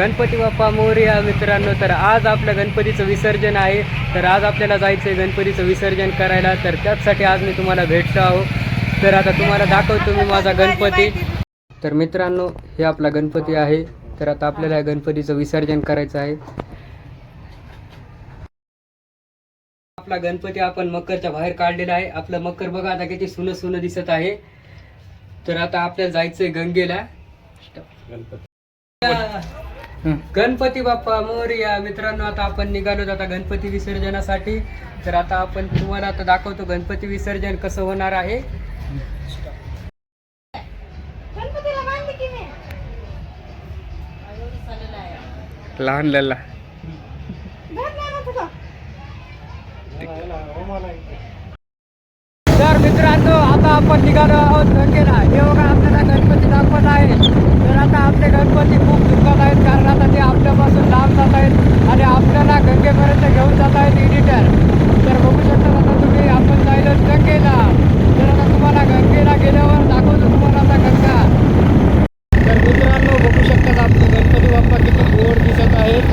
गणपती बाप्पा मोरया मित्रांनो तर आज आपलं गणपतीचं विसर्जन आहे. तर आज आपल्याला जायचं आहे गणपतीचं विसर्जन करायला. तर त्याचसाठी आज मी तुम्हाला भेटतो आहो. तर आता तुम्हाला दाखवतो मी माझा गणपती. तर मित्रांनो हे आपला गणपती आहे. तर आता आपल्याला या गणपतीचं विसर्जन करायचं आहे. आपला गणपती आपण मकरच्या बाहेर काढलेला आहे. आपलं मकर बघा आता किती सुनं सुनं दिसत आहे. तर आता आपल्याला जायचंय गंगेला. गणपती. बाप्पा मोरया मित्रांनो आता आपण निघालो आता गणपती विसर्जनासाठी. तर आता आपण तुम्हाला आता दाखवतो गणपती विसर्जन कसं होणार आहे. गणपतीला बांधली की मी लहान लल्ला. तुझं. तर मित्रांनो आता आपण निघालो आहोत गंगेला हे बघा आपल्याला गणपती दाखवत आहे. तर आता आपले गणपती खूप दुःखात आहेत कारण आता ते आपल्यापासून लांब जात आहेत आणि आपल्याला गंगेपर्यंत घेऊन जात आहेत एडिटर तर बघू शकता आता तुम्ही आपण जायलो गंगेला तर आता तुम्हाला गंगेला गेल्यावर दाखवतो तुम्हाला आता गंगा तर मित्रांनो बघू शकतात आपले गणपती बाप्पा किती गोड दिसत आहेत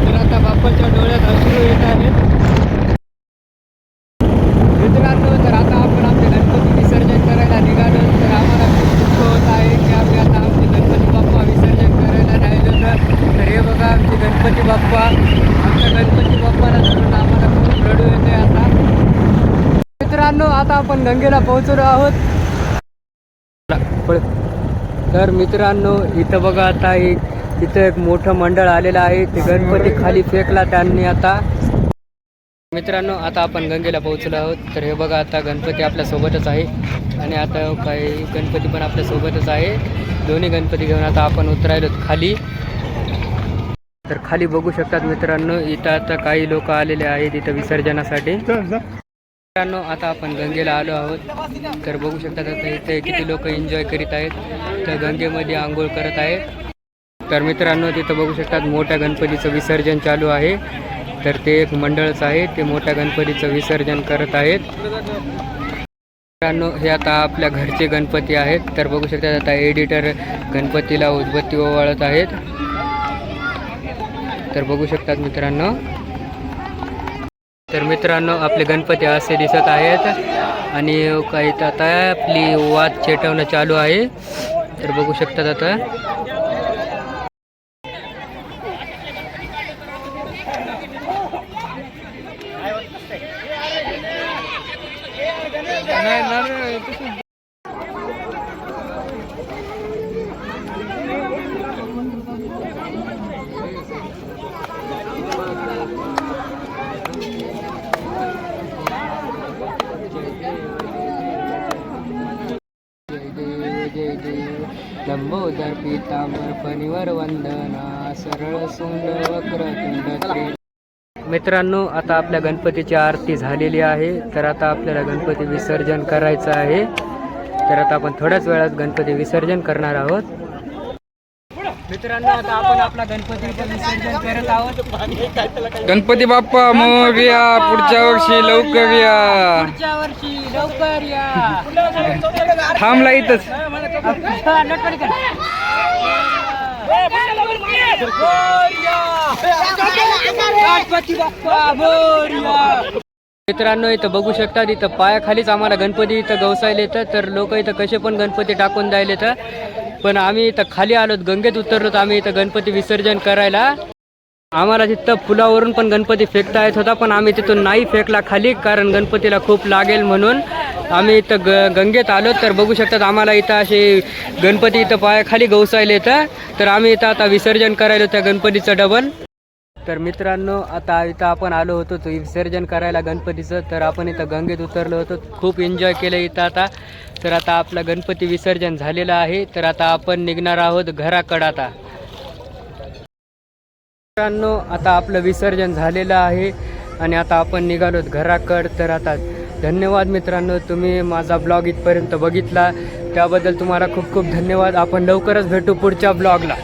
तर आता बाप्पाच्या डोळ्यात अश्रू येत आहेत मित्रांनो तर आता आपण आमचे गणपती विसर्जन करायला निघालो तर आम्हाला खूप दुःख होत आहे की आम्ही आता आमचे गणपती बाप्पा विसर्जन करायला राहिलो तर तर हे बघा आमचे गणपती बाप्पा आमच्या गणपती बाप्पाला धरून आम्हाला खूप रडू येते आता मित्रांनो आता आपण गंगेला पोहोचलो आहोत. तर मित्रांनो इथं बघा आता एक इथं एक मोठं मंडळ आलेलं आहे. ते गणपती खाली फेकला त्यांनी आता. मित्रांनो आता आपण गंगेला पोहोचलो आहोत. तर हे बघा आता गणपती आपल्या सोबतच आहे. आणि आता काही गणपती पण आपल्या सोबतच आहे. दोन्ही गणपती घेऊन आता आपण उतरायलो खाली. तर खाली बघू शकतात मित्रांनो इथं आता काही लोक आलेले आहेत इथं विसर्जनासाठी. मित्रांनो आता आपण गंगेला आलो आहोत. तर बघू शकतात आता इथे किती लोक एन्जॉय करीत आहेत. तर गंगेमध्ये आंघोळ करत आहेत. तर मित्रांनो तिथं बघू शकतात मोठ्या गणपतीचं विसर्जन चालू आहे. तर ते एक मंडळच आहे. ते मोठ्या गणपतीचं विसर्जन करत आहेत. मित्रांनो हे आता आपल्या घरचे गणपती आहेत. तर बघू शकतात आता एडिटर गणपतीला उदबत्ती ओवाळत आहेत. तर बघू शकतात मित्रांनो तर मित्रांनो आपले गणपती असे दिसत आहेत. आणि काही आता आपली वाद चेटवणं चालू आहे. तर बघू शकतात आता. नाही. लंबोदर पीतांबर फणीवर वंदना सरळ सुंद वक्रतुंड श्री मित्रांनो आता आपल्या गणपतीची आरती झालेली आहे. तर आता आपल्याला गणपती विसर्जन करायचं आहे. तर आता आपण थोड्याच वेळात गणपती विसर्जन करणार आहोत. मित्रांनो आता आपण आपला गणपतीचं विसर्जन करत आहोत. गणपती बाप्पा मोरया पुढच्या वर्षी लवकर या पुढच्या वर्षी लवकर या. थांबला इथंच. मित्रांनो इथं बघू शकतात इथं पायाखालीच आम्हाला गणपती इथं गवसायला येतं. तर लोक इथं कसे पण गणपती टाकून द्यायला येतं. पण आम्ही इथं खाली आलोत गंगेत उतरलोत. आम्ही इथं गणपती विसर्जन करायला. आम्हाला तिथं पुलावरून पण गणपती फेकता येत होता पण आम्ही तिथून नाही फेकला खाली कारण गणपतीला खूप लागेल म्हणून आम्ही इथं ग गंगेत आलो. तर बघू शकतात आम्हाला इथं असे गणपती इथं पायाखाली गवसायले इथं तर आम्ही इथं आता विसर्जन करायला त्या गणपतीचं डबल. तर मित्रांनो आता इथं आपण आलो होतो तो विसर्जन करायला गणपतीचं. तर आपण इथं गंगेत उतरलो होतो. खूप एन्जॉय केलं इथं आता. तर आता आपलं गणपती विसर्जन झालेलं आहे. तर आता आपण निघणार आहोत घराकडं आता. मित्रांनो आता आपलं विसर्जन झालेलं आहे आणि आता आपण निघालोत घराकड. तर आता धन्यवाद मित्रांनो तुम्ही माझा ब्लॉग इथपर्यंत बघितला. त्याबद्दल तुम्हाला खूप खूप धन्यवाद. आपण लवकरच भेटू पुढच्या ब्लॉगला.